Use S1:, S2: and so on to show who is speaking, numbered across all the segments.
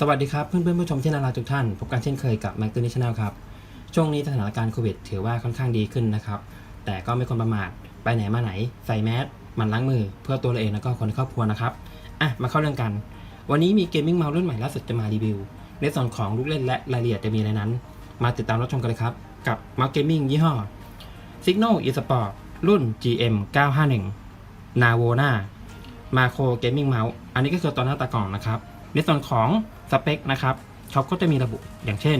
S1: สวัสดีครับเพื่อนเพื่อนผู้ชมที่น่ารักทุกท่านพบกันเช่นเคยกับ m a c ตัวนี้ชแนลครับ ช่วงนี้สถานการณ์โควิดถือว่าค่อนข้างดีขึ้นนะครับ แต่ก็ไม่ควรประมาทไปไหนมาไหน ใส่แมสมันล้างมือ เพื่อตัวเราเองแล้วก็คนในครอบครัวนะครับอะมาเข้าเรื่องกัน วันนี้มีเกมมิ่งเมาส์รุ่นใหม่ล่าสุดจะมารีวิว ในส่วนของลูกเล่นและรายละเอียดจะมีอะไรนั้น มาติดตามรับชมกันเลยครับ กับเมาส์เกมมิ่งยี่ห้อ Signal eSport รุ่น GM 951 Navona มาโครเกมมิ่งเมาส์อันนี้ก็คือตัวหน้าตากล่องนะครับในส่วนของ สเปคนะครับเขาก็จะมีระบุอย่างเช่น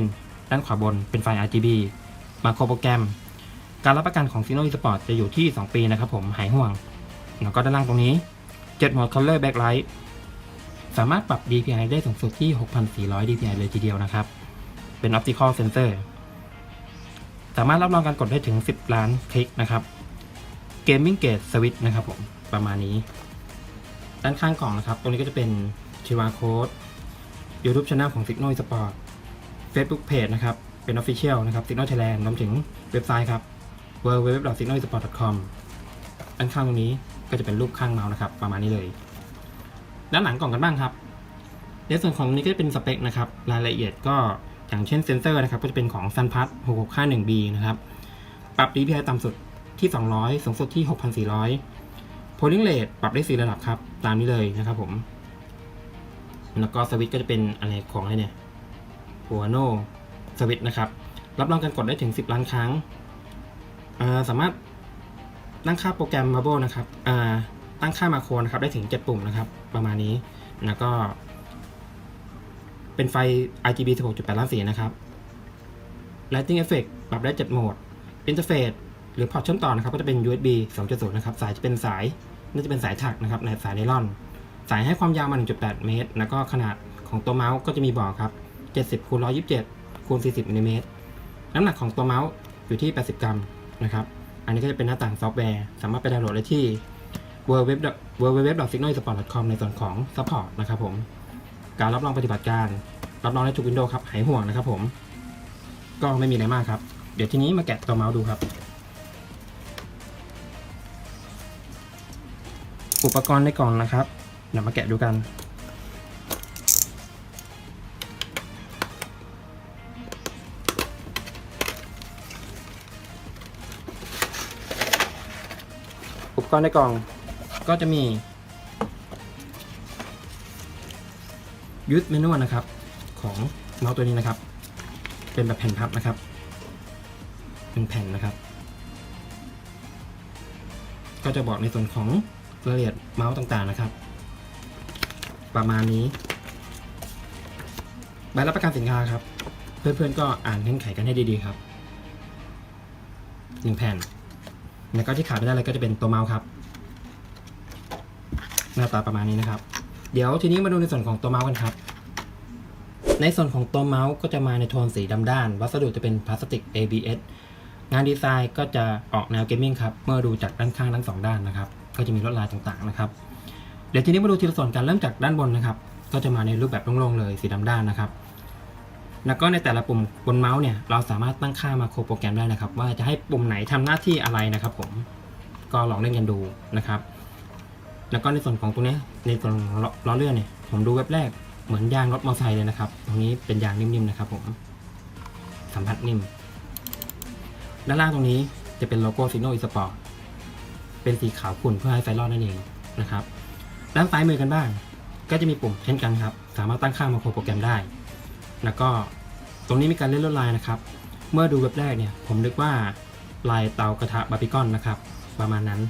S1: ด้านขวาบนเป็นไฟล์ RGB มาโครโปรแกรม การรับประกันของ Sino eSport จะอยู่ที่ 2 ปีนะครับผมหายห่วง แล้วก็ด้านล่างตรงนี้7โหมด Color Backlight สามารถปรับ DPI ได้สูงสุดที่ 6,400 DPI เลยทีเดียวนะครับ เป็น Optical Sensor สามารถรับรองการกดได้ถึง 10 ล้านคลิกนะครับ Gaming Gate Switch นะครับผม ประมาณนี้ ด้านข้างกล่องนะครับ ตรงนี้ก็จะเป็น QR Code YouTube Channel ของ Signal Sport Facebook Page นะครับ เป็น Official นะครับ Signal Thailand รวมถึงเว็บไซต์ครับ www.signalsport.com ด้านข้างตรงนี้ก็จะเป็นรูปข้างเมาส์นะครับ ประมาณนี้เลย ด้านหลังกล่องกันบ้างครับ ในส่วนของนี้ก็จะเป็นสเปคนะครับ รายละเอียดก็อย่างเช่นเซนเซอร์นะครับ ก็จะเป็นของ SunPlus 6651B นะครับ ปรับ DPI ต่ำสุดที่ 200 สูงสุดที่ 6,400 Polling Rate ปรับได้ 4 ระดับครับ ตามนี้เลยนะครับผม แล้วก็สวิตก็จะเป็นอะไรของอะไรเนี่ยหัวโนสวิตนะครับ รับรองการกดได้ถึง 10 ล้านครั้งาสามารถตั้งค่าโปรแกรม Marble นะครับตั้งค่ามาโครนะครับได้ถึง 7 ปุ่มนะครับ ประมาณนี้ แล้วก็ เป็นไฟ RGB 16.8 ล้านสีนะครับ Lighting Effect ปรับได้ 7 โหมด Interface หรือพอร์ตเชื่อมต่อนะครับ ก็จะเป็น USB 2.0 นะครับ สายจะเป็นสาย น่าจะเป็นสายถักนะครับในสายไนลอน สายให้ความยาวมา 1.8 เมตร แล้วก็ขนาดของตัวเมาส์ก็จะมีบอกครับ 70คูณ127คูณ40มิลลิเมตรน้ำหนักของตัวเมาส์อยู่ที่ 80 กรัมนะครับ อันนี้ก็จะเป็นหน้าต่างซอฟต์แวร์ สามารถไปดาวน์โหลดได้ที่ www.signalsport.com ในส่วนของ support นะครับผม การรับรองปฏิบัติการ รับรองได้ทุกวินโดว์ครับ หายห่วงนะครับผม ก็ไม่มีอะไรมากครับ เดี๋ยวทีนี้มาแกะตัวเมาส์ดูครับ อุปกรณ์ในกล่องนะครับ เดี๋ยวมาแกะดูกัน อุปกรณ์ในกล่องก็จะมียูสเมนูนะครับ ของเมาส์ตัวนี้นะครับ เป็นแบบแผ่นพับนะครับเป็นแผ่นนะครับ ก็จะบอกในส่วนของรายละเอียดเมาส์ต่างๆนะครับ ประมาณนี้ใบรับประกันสินค้าครับ เพื่อนๆก็อ่านเงื่อนไขกันให้ดีๆครับหนึ่งแผ่น แล้วก็ที่ขาดไม่ได้เลยก็จะเป็นตัวเมาส์ครับ หน้าตาประมาณนี้นะครับ เดี๋ยวทีนี้มาดูในส่วนของตัวเมาส์กันครับ ในส่วนของตัวเมาส์ก็จะมาในโทนสีดำด้าน วัสดุจะเป็นพลาสติก ABS งานดีไซน์ก็จะออกแนวเกมมิ่งครับ เมื่อดูจากด้านข้างทั้งสองด้านนะครับ ก็จะมีลวดลายต่างๆนะครับ ดี๋ยวทีนี้มาดูทีละส่วนกันเริ่มจากด้านบนนะครับ ก็จะมาในรูปแบบโล่งๆเลยสีดำด้านนะครับ แล้วก็ในแต่ละปุ่มบนเมาส์เนี่ยเราสามารถตั้งค่ามาโครโปรแกรมได้นะครับ ว่าจะให้ปุ่มไหนทำหน้าที่อะไรนะครับ ผมก็ลองเล่นกันดูนะครับ แล้วก็ในส่วนของตรงนี้ในส่วนล้อล้อเลื่อนเนี่ยผมดูเว็บแรกเหมือนยางรถมอเตอร์ไซค์เลยนะครับ ตรงนี้เป็นยางนิ่มๆนะครับ ผมสัมผัสนิ่ม ด้านล่างตรงนี้จะเป็นโลโก้ซิโนอีสปอร์ตเป็นสีขาวขุ่นเพื่อให้ไฟรอดนั่นเองนะครับ ด้านซ้ายมือกันบ้าง ก็จะมีปุ่มเช่นกันครับ สามารถตั้งค่ามาโครโปรแกรมได้ แล้วก็ตรงนี้มีการเล่นลวดลายนะครับ เมื่อดูเว็บแรกเนี่ย ผมนึกว่าลายเตากระทะบาร์บีคอนนะครับ ประมาณนั้น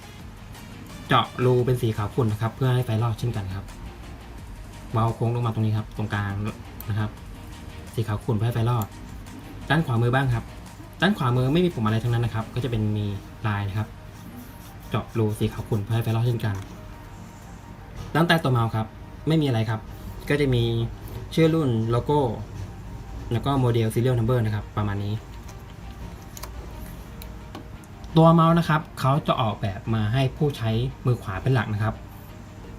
S1: เจาะรูเป็นสีขาวขุ่นนะครับ เพื่อให้ไฟรอดเช่นกันครับเมาโค้งลงมาตรงนี้ครับ ตรงกลางนะครับ สีขาวขุ่นเพื่อให้ไฟรอด ด้านขวามือบ้างครับ ด้านขวามือไม่มีปุ่มอะไรทั้งนั้นนะครับ ก็จะเป็นมีลายนะครับ เจาะรูสีขาวขุ่นเพื่อให้ไฟรอดเช่นกัน ด้านใต้ตัวเมาส์ครับ ไม่มีอะไรครับ ก็จะมีชื่อรุ่นโลโก้ แล้วก็โมเดล serial number นะครับ ประมาณนี้ ตัวเมาส์นะครับเขาจะออกแบบมาให้ผู้ใช้มือขวาเป็นหลักนะครับ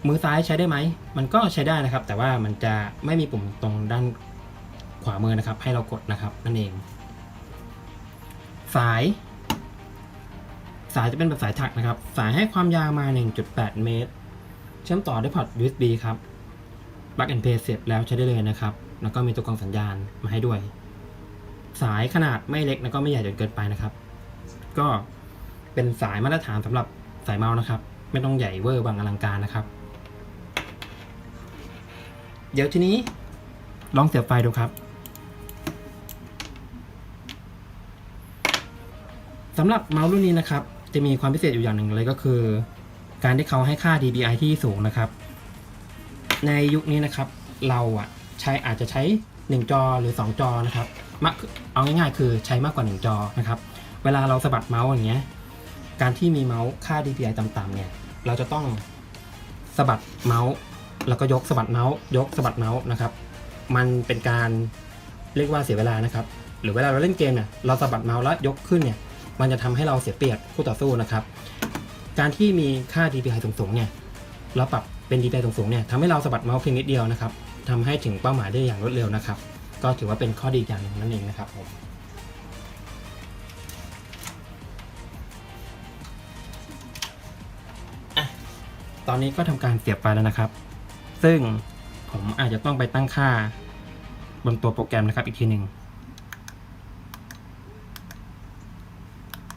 S1: มือซ้ายใช้ได้ไหม มันก็ใช้ได้นะครับ แต่ว่ามันจะไม่มีปุ่มตรงด้านขวามือนะครับ ให้เรากดนะครับนั่นเอง สายสายจะเป็นแบบสายถักนะครับ สายให้ความยาวมา 1.8 เมตร เชื่อมต่อด้วยพอร์ต USB ครับ plug and play เสียบแล้วใช้ได้เลยนะครับ แล้วก็มีตัวกรองสัญญาณมาให้ด้วย สายขนาดไม่เล็กแล้วก็ไม่ใหญ่จนเกินไปนะครับ ก็เป็นสายมาตรฐานสำหรับสายเมาส์นะครับ ไม่ต้องใหญ่เวอร์บางอลังการนะครับ เดี๋ยวทีนี้ลองเสียบไฟดูครับสำหรับเมาส์รุ่นนี้นะครับ จะมีความพิเศษอยู่อย่างหนึ่งเลยก็คือ การที่เขาให้ค่า dpi ที่สูงนะครับ ในยุคนี้นะครับ เราอะใช้อาจจะใช้ 1 จอหรือ 2 จอนะครับมากเอาง่ายๆ คือใช้มากกว่า 1 จอนะครับ เวลาเราสะบัดเมาส์อย่างเงี้ย การที่มีเมาส์ค่า DPI ต่ำๆเนี่ย เราจะต้องสะบัดเมาส์ แล้วก็ยกสะบัดเมาส์ ยกสะบัดเมาส์นะครับ มันเป็นการเรียกว่าเสียเวลานะครับ หรือเวลาเราเล่นเกมเนี่ย เราสะบัดเมาส์แล้วยกขึ้นเนี่ย มันจะทำให้เราเสียเปรียบคู่ต่อสู้นะครับ การที่มีค่า DPI สูงๆเนี่ยเราปรับเป็น DPI สูงๆเนี่ยทำให้เราสะบัดเมาส์เพียงนิดเดียวนะครับทำให้ถึงเป้าหมายได้อย่างรวดเร็วนะครับ ก็ถือว่าเป็นข้อดีอย่างหนึ่งนั่นเองนะครับผมตอนนี้ก็ทำการเสียบไฟแล้วนะครับ ซึ่งผมอาจจะต้องไปตั้งค่า บนตัวโปรแกรมนะครับอีกทีหนึ่ง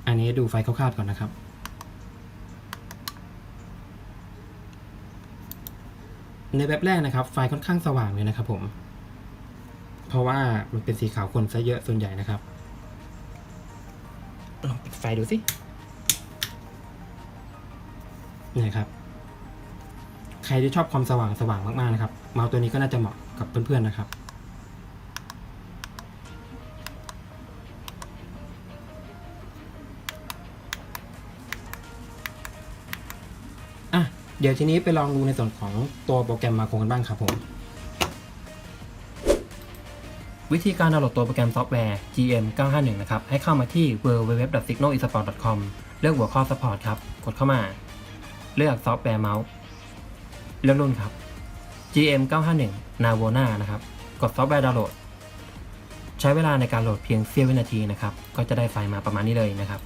S1: อันนี้ดูไฟคร่าวๆก่อนนะครับ ในเว็บแรกนะครับ ไฟค่อนข้างสว่างเลยนะครับผม เพราะว่ามันเป็นสีขาวคนซะเยอะส่วนใหญ่นะครับ ลองปิดไฟดูสินี่ครับ ใครที่ชอบความสว่างสว่างมากๆนะครับ เมาส์ตัวนี้ก็น่าจะเหมาะกับเพื่อนๆนะครับ เดี๋ยวทีนี้ไปลองดูในส่วนของตัวโปรแกรมมาโครกันบ้างครับผม วิธีการดาวน์โหลดตัวโปรแกรมซอฟต์แวร์ GM 951 นะครับ ให้เข้ามาที่ www.signalesport.com เลือกหัวข้อ support ครับ กดเข้ามา เลือกซอฟต์แวร์เมาส์ เลือกรุ่นครับ GM 951 Navona นะครับ กดซอฟต์แวร์ดาวน์โหลด ใช้เวลาในการโหลดเพียงเสี้ยววินาทีนะครับ ก็จะได้ไฟล์มาประมาณนี้เลยนะครับ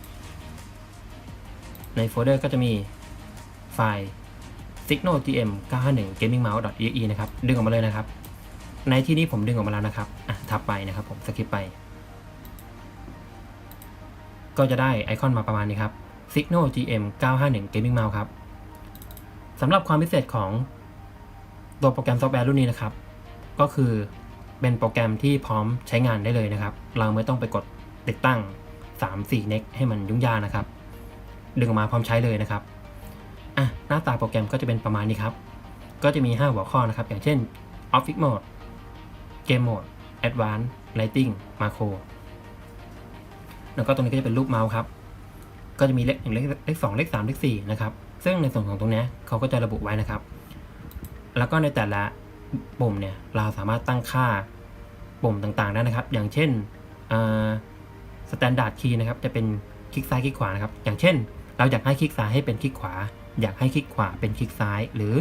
S1: ในโฟลเดอร์ก็จะมีไฟล์ signal gm 951 gaming mouse exe นะครับ ดึงออกมาเลยนะครับ ในที่นี้ผมดึงออกมาแล้วนะครับ อะทับไปนะครับผมสกิปไป ก็จะได้ไอคอนมาประมาณนี้ครับ signal gm 951 gaming mouse ครับสำหรับความพิเศษของตัวโปรแกรมซอฟต์แวร์รุ่นนี้นะครับ ก็คือเป็นโปรแกรมที่พร้อมใช้งานได้เลยนะครับ เราไม่ต้องไปกดติดตั้ง 3-4 เน็กให้มันยุ่งยากนะครับ ดึงออกมาพร้อมใช้เลยนะครับ น้าตาโปรแกรมก็จะเป็นประมาณนี้ครับ ก็จะมี 5 หัวข้อนะครับ อย่างเช่น Office Mode Game Mode Advanced Lighting Macro แล้วก็ตรงนี้ก็จะเป็นรูปเมาส์ครับ ก็จะมีเลขหนึ่งเลขเลขสองเลขสามเลขสี่นะครับ ซึ่งในส่วนของตรงนี้เขาก็จะระบุไว้นะครับ แล้วก็ในแต่ละปุ่มเนี่ยเราสามารถตั้งค่าปุ่มต่างๆได้นะครับ อย่างเช่นสแตนดาร์ดคีย์นะครับ จะเป็นคลิกซ้ายคลิกขวานะครับ อย่างเช่น เราอยากให้คลิกซ้ายให้เป็นคลิกขวา อยากให้คลิกขวาเป็นคลิกซ้าย หรือ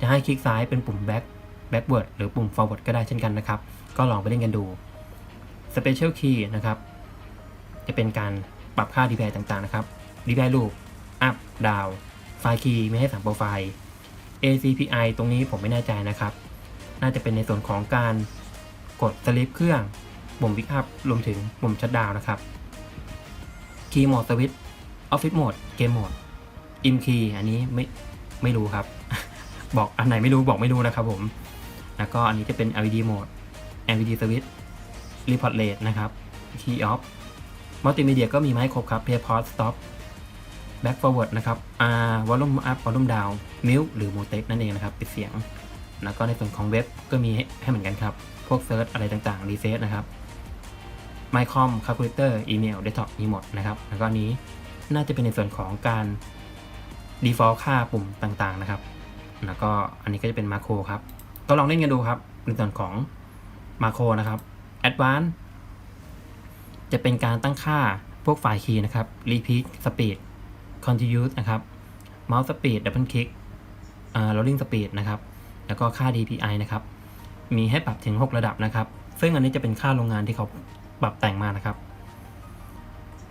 S1: จะให้คลิกซ้ายเป็นปุ่ม back backward หรือปุ่ม forward ก็ได้เช่นกันนะครับ ก็ลองไปเล่นกันดู special key นะครับ จะเป็นการปรับค่า DPI ต่างๆ นะครับ DPI loop up down ไฟล์คีย์มีให้3โปรไฟล์ ACPI ตรงนี้ผมไม่แน่ใจนะครับ น่าจะเป็นในส่วนของการกดสลิปเครื่องปุ่ม pick up รวมถึงปุ่ม shut down นะครับ Key mode switch Office mode Game mode in key อั อินนี้ไม่ไม่รู้ครับ บอกอันไหนไม่รู้บอกไม่รู้นะครับผม แล้วก็อันนี้จะเป็น LED mode LED switch report rate นะครับ key off มัลติมีเดียก็มีมาให้ครบครับ play pause stop back forward นะครับ R volume up volume down mute หรือ mute นั่นเองนะครับ ปิดเสียง แล้วก็ในส่วนของเว็บก็มีให้เหมือนกันครับ พวก search อะไรต่างๆ reset นะครับ mycom calculator email desktop มีหมดนะครับ แล้วก็นี้น่าจะเป็นในส่วนของการ default ค่าปุ่มต่างๆนะครับ แล้วก็อันนี้ก็จะเป็นมาโครครับก็ลองเล่นกันดูครับในส่วนของมาโครนะครับ advanced จะเป็นการตั้งค่าพวกไฟล์คีย์นะครับ repeat speed continuous นะครับ mouse speed double click อ่า rolling speed นะครับ แล้วก็ค่า DPI นะครับ มีให้ปรับถึง 6 ระดับนะครับ ซึ่งอันนี้จะเป็นค่าโรงงานที่เขาปรับแต่งมานะครับ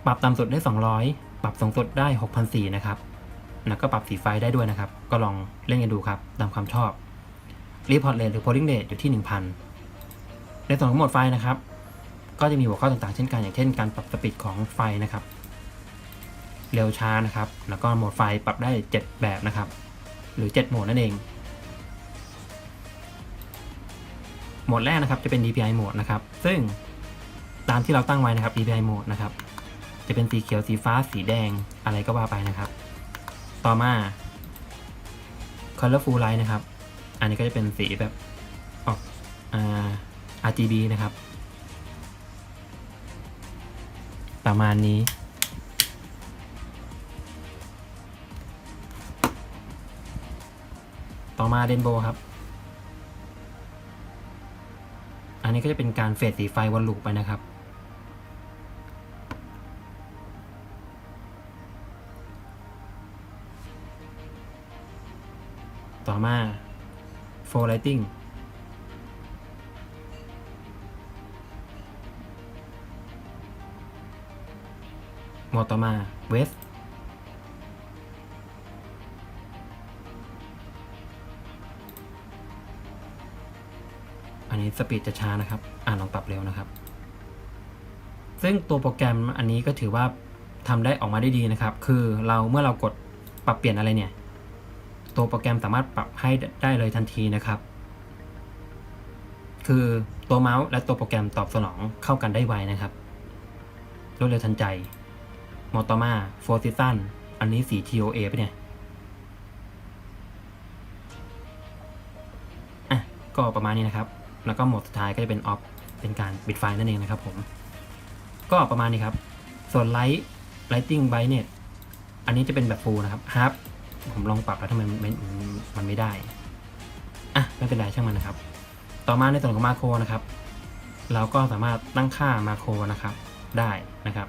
S1: ปรับต่ำสุดได้ 200 ปรับสูงสุดได้6,400นะครับ แล้วก็ปรับสีไฟได้ด้วยนะครับ ก็ลองเล่นกันดูครับ ตามความชอบ report rate หรือ polling rate อยู่ที่ 1,000 ในส่วนของโหมดไฟนะครับ ก็จะมีหัวข้อต่างๆ เช่นกัน อย่างเช่นการปรับสปีดของไฟนะครับ เร็วช้านะครับ แล้วก็โหมดไฟปรับได้ 7 แบบนะครับ หรือ 7 โหมดนั่นเอง โหมดแรกนะครับจะเป็น DPI โหมดนะครับ ซึ่งตามที่เราตั้งไว้นะครับ DPI โหมดนะครับ จะเป็นสีเขียว สีฟ้า สีแดง อะไรก็ว่าไปนะครับ ต่อมา Colorful Light นะครับ อันนี้ก็จะเป็นสีแบบออกอ่า RGB นะครับ ประมาณนี้ ต่อมาเดนโบครับ อันนี้ก็จะเป็นการเฟดสีไฟวนลูปไปนะครับ ต่อมา for lighting หมวดต่อมา west อันนี้สปีดจะช้านะครับ อ่านลองปรับเร็วนะครับ ซึ่งตัวโปรแกรมอันนี้ก็ถือว่าทำได้ออกมาได้ดีนะครับ คือเราเมื่อเรากดปรับเปลี่ยนอะไรเนี่ย ตัวโปรแกรมสามารถปรับให้ได้เลยทันทีนะครับ คือตัวเมาส์และตัวโปรแกรมตอบสนองเข้ากันได้ไวนะครับรวดเร็วทันใจมดต่อมา Four Season อันนี้สี TOA ไปเนี่ย อะ ก็ประมาณนี้นะครับ แล้วก็โหมดสุดท้ายก็จะเป็น Off เป็นการปิดไฟนั่นเองนะครับผม ก็ประมาณนี้ครับ ส่วน Light Lighting Brightness อันนี้จะเป็นแบบ Full นะครับ Half ผมลองปรับแล้วทำไมมันไม่มันไม่ได้อะไม่เป็นไรช่างมันนะครับ ต่อมาในส่วนของมาโครนะครับ เราก็สามารถตั้งค่ามาโครนะครับ ได้นะครับ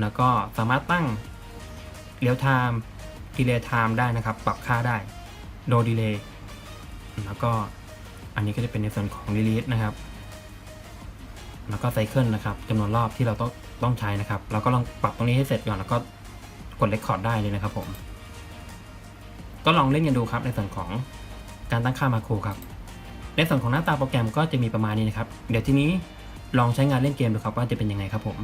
S1: แล้วก็สามารถตั้งเ e ี l ย time delay time ได้นะครับ ปรับค่าได้โด delay แล้วก็อันนี้ก็จะเป็นในส่วนของ release นะครับ แล้วก็ไซเคิลนะครับจำนวนรอบที่เราต้องต้องใช้นะครับ เราก็ลองปรับตรงนี้ให้เสร็จก่อนแล้วก็ กดเรคคอร์ดได้เลยนะครับผม ก็ลองเล่นกันดูครับในส่วนของการตั้งค่ามาโครครับ ในส่วนของหน้าตาโปรแกรมก็จะมีประมาณนี้นะครับ เดี๋ยวทีนี้ลองใช้งานเล่นเกมดูครับว่าจะเป็นยังไงครับผม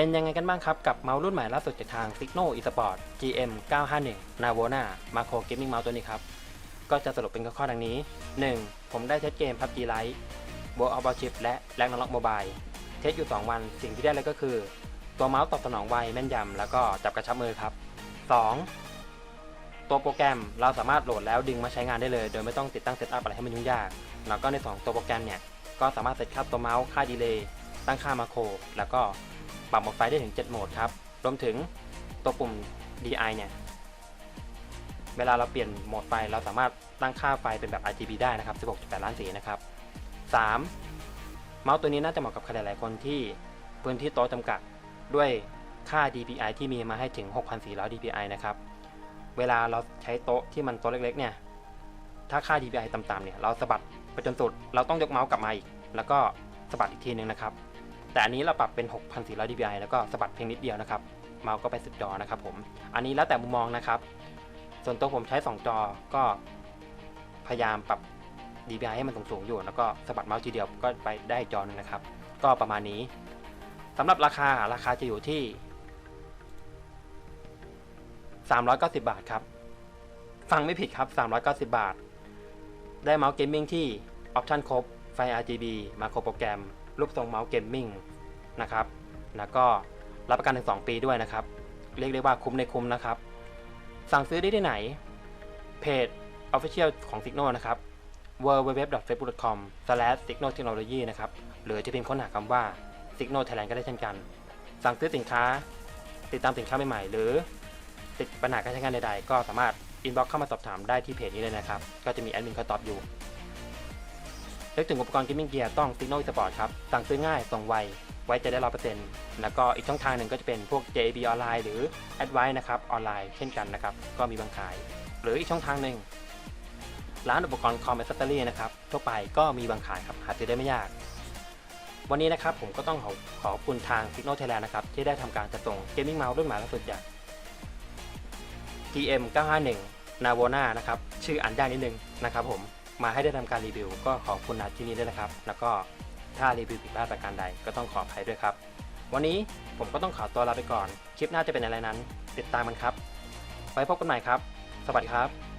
S1: เป็นยังไงกันบ้างครับ กับเมาส์รุ่นใหม่ล่าสุดจากทาง Signo eSport GM 951 Navona Macro Gaming Mouse ตัวนี้ครับ ก็จะสรุปเป็นข้อๆดังนี้ 1. ผมได้เทสเกม PUBG Lite b o of Warship และ Ragnarok Mobile เทสอยู่ 2 วัน สิ่งที่ได้เลยก็คือ ตัวเมาส์ตอบสนองไวแม่นยำแล้วก็จับกระชับมือครับ 2. ตัวโปรแกรมเราสามารถโหลดแล้วดึงมาใช้งานได้เลย โดยไม่ต้องติดตั้งเซตอัพอะไรให้มันยุ่งยาก แล้วก็ในสองตัวโปรแกรมเนี่ยก็สามารถเซตค่าตัวเมาส์ค่าดีเลย์ตั้งค่ามาโครแล้วก็ ปรับโหมดไฟได้ถึง 7 โหมดครับ รวมถึงตัวปุ่ม DI เนี่ย เวลาเราเปลี่ยนโหมดไฟเราสามารถตั้งค่าไฟเป็นแบบ RGB ได้นะครับ 16.8 ล้านสีนะครับ 3. เมาส์ตัวนี้น่าจะเหมาะกับใครหลายๆคนที่พื้นที่โต๊ะจำกัดด้วยค่า DPI ที่มีมาให้ถึง 6,400 DPI นะครับ เวลาเราใช้โต๊ะที่มันโต๊ะเล็ก ๆ เนี่ย ถ้าค่า DPI ต่ำๆเนี่ย เราสะบัดไปจนสุด เราต้องยกเมาส์กลับมาอีก แล้วก็สะบัดอีกทีนึงนะครับ แต่อันนี้เราปรับเป็น 6,400 dpi แล้วก็สะบัดเพียงนิดเดียวนะครับเมาส์ก็ไปสุดจอนะครับผมอันนี้แล้วแต่มุมมองนะครับ ส่วนตัวผมใช้ 2 จอก็พยายามปรับ dpi ให้มันสูงๆอยู่ แล้วก็สะบัดเมาส์ทีเดียวก็ไปได้จอหนึงนะครับ ก็ประมาณนี้สำหรับราคาราคาจะอยู่ที่ 390 บาทครับ ฟังไม่ผิดครับ 390 บาท ได้เมาส์เกมมิ่งที่ออปชันครบ ไฟ RGB มาโครโปรแกรม รูปทรงเมาส์เกมมิ่งนะครับ แล้วก็รับประกันถึง 2 ปีด้วยนะครับ เรียกได้ว่าคุ้มในคุ้มนะครับ สั่งซื้อได้ที่ไหน เพจ Official ของ Signo นะครับ www.facebook.com/signotechnology นะครับ หรือจะพิมพ์ค้นหาคำว่า Signo Thailand ก็ได้เช่นกัน สั่งซื้อสินค้า ติดตามสินค้าใหม่ๆ หรือติดปัญหาการใช้งานใดๆ ก็สามารถอินบ็อกเข้ามาสอบถามได้ที่เพจนี้เลยนะครับ ก็จะมีแอดมินคอยตอบอยู่ นึกถึงอุปกรณ์ Gaming Gear ต้อง Signal Sport ครับ สั่งซื้อง่าย ส่งไว ไว้ใจได้ร้อยเปอร์เซ็นต์แล้วก็อีกช่องทางหนึ่งก็จะเป็นพวก JB ออนไลน์หรือ Advice นะครับ ออนไลน์เช่นกันนะครับ ก็มีบางขาย หรืออีกช่องทางหนึ่งร้านอุปกรณ์คอมแอสเซอรี่นะครับทั่วไปก็มีบางขายครับ หาซื้อได้ไม่ยาก วันนี้นะครับผมก็ต้องขอขอบคุณทาง Signal Thailand นะครับที่ได้ทำการจัดส่ง Gaming Mouse รุ่นใหม่ล่าสุดจาก TM 951 Navona นะครับชื่ออ่านยากนิดนึงนะครับผม มาให้ได้ทำการรีวิว ก็ขอบคุณนะที่นี้ด้วยนะครับ แล้วก็ถ้ารีวิวผิดพลาดประการใดก็ต้องขออภัยด้วยครับ วันนี้ผมก็ต้องขอตัวลาไปก่อน คลิปหน้าจะเป็นอะไรนั้น ติดตามมันครับ ไว้พบกันใหม่ครับ สวัสดีครับ